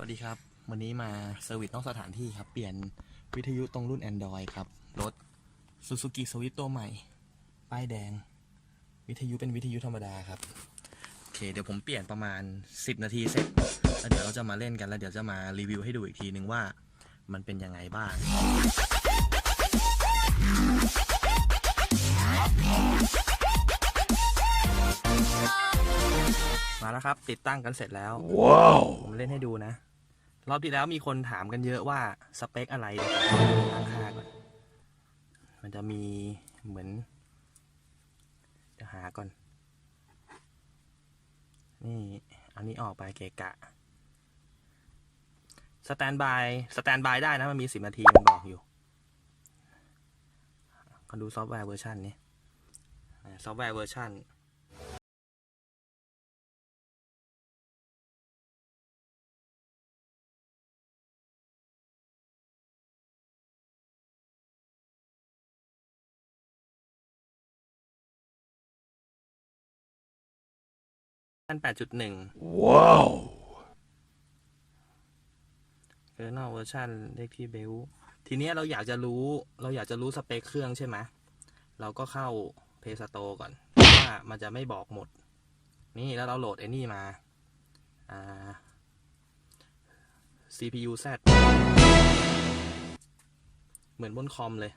วัสดีครับ วันนี้มาเซอร์วิสนอกสถานที่ครับ เปลี่ยนวิทยุตรงรุ่น Android ครับ รถ Suzuki Swift ตัวใหม่ ป้ายแดง วิทยุเป็นวิทยุธรรมดาครับ โอเค เดี๋ยวผมเปลี่ยนประมาณ 10 นาทีเสร็จ แล้วเดี๋ยวเราจะมาเล่นกัน แล้วเดี๋ยวจะมารีวิวให้ดูอีกทีนึงว่ามันเป็นยังไงบ้างมาแล้วครับ ติดตั้งกันเสร็จแล้ว ว้าว ผมเล่นให้ดูนะ รอบที่แล้วมีคนถามกันเยอะว่าสเปคอะไรตั้งค่าก่อน มันจะมีเหมือนเดี๋ยวหาก่อน นี่อันนี้ออกไปเกะกะ สแตนบาย สแตนบายได้นะ มันมีสิบนาทีมันบอกอยู่ก็ดูซอฟต์แวร์เวอร์ชันนี้ ซอฟต์แวร์เวอร์ชัน อันแปดจุดหนึ่งว้าวเออนอกเวอร์ชันเลขที่เบลทีเนี้ยเราอยากจะรู้เราอยากจะรู้สเปคเครื่องใช่ไหมเราก็เข้า Play Store ก่อนว่ามันจะไม่บอกหมด นี่แล้วเราโหลดไอ้นี่มาอ่า CPU Z เหมือนบนคอมเลย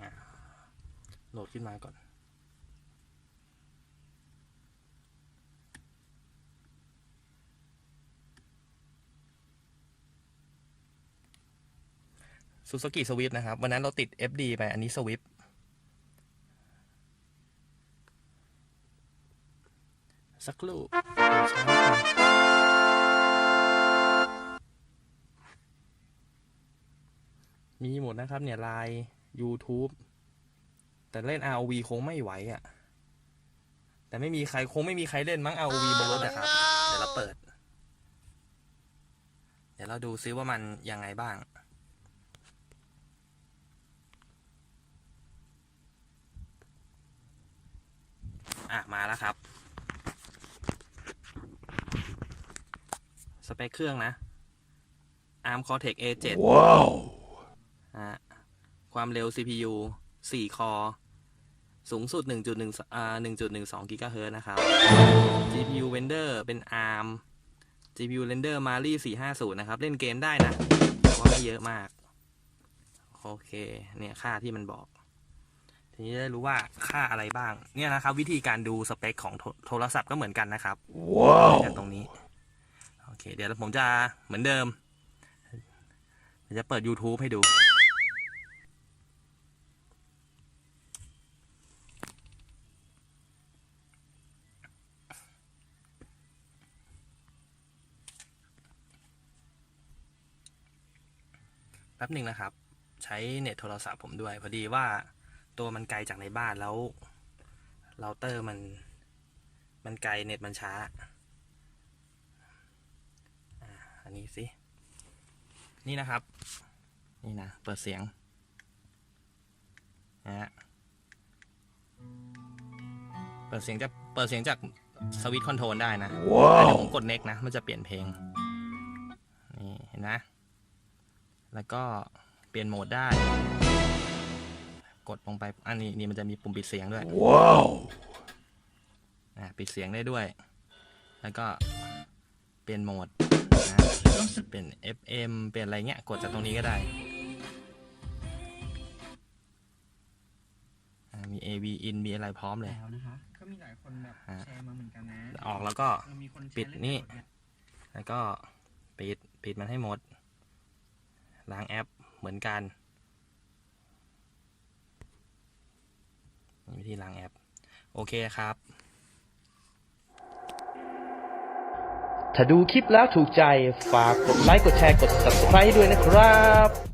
อ่าโหลดขึ้นมาก่อน ซูซูกิสวิฟนะครับ วันนั้นเราติด FD ไป อันนี้สวิฟสักครู่มีหมดนะครับเนี่ยไลน์ YouTube แต่เล่น ROV คงไม่ไหวอะ่ะ แต่ไม่มีใครคงไม่มีใครเล่นมั้ง ROV บนรถนะครับ เดี๋ยวเราเปิด เดี๋ยวเราดูซิว่ามันยังไงบ้าง อะ มาแล้วครับ สเปคเครื่องนะ ARM Cortex A7 ว้าวฮะความเร็ว CPU 4 คอสูงสุด 1.1อ่า1.12กิกะเฮิรตซ์นะครับ GPU Render เป็น ARM GPU Render Mali 450 นะครับ เล่นเกมได้นะ แต่ว่าไม่เยอะมาก โอเค เนี่ยค่าที่มันบอก ทีนี้ได้รู้ว่าค่าอะไรบ้าง เนี่ยนะครับ วิธีการดูสเปคของโทโทรศัพท์ก็เหมือนกันนะครับว้าวจากตรงนี้ โอเค เดี๋ยวผมจะเหมือนเดิมเดี๋ยวจะเปิด YouTube ให้ดู แป๊บหนึ่งนะครับ ใช้เน็ตโทรศัพท์ผมด้วย พอดีว่า ตัวมันไกลจากในบ้านแล้วเราเตอร์มันมันไกลเน็ตมันช้าอ่าอันนี้สิ นี่นะครับ นี่นะ เปิดเสียงนะฮะเปิดเสียงจะเปิดเสียงจากสวิตช์คอนโทรลได้นะว้าเดี๋วยวผมกด next นะ มันจะเปลี่ยนเพลง นี่ เห็นนะ แล้วก็เปลี่ยนโหมดได้ กดลงไป อันนี้นี่มันจะมีปุ่มปิดเสียงด้วย ว้าวอะปิดเสียงได้ด้วย แล้วก็เปลี่ยนโหมดนะเป็น FM เปลี่ยนอะไรเงี้ย กดจากตรงนี้ก็ได้อะมี AV in มีอะไรพร้อมเลย แล้วนะคะ ก็มีหลายคนแบบฮะแชร์มาเหมือนกันนะออกแล้วก็ เออมีคนแชร์ปิดเล่นี่ไปหมเลยแล้วก็ปิดปิดมันให้หมด ล้างแอปเหมือนกันนี่ วิธีล้างแอป โอเคครับ ถ้าดูคลิปแล้วถูกใจ ฝากกดไลค์ กดแชร์ กด subscribe ด้วยนะครับ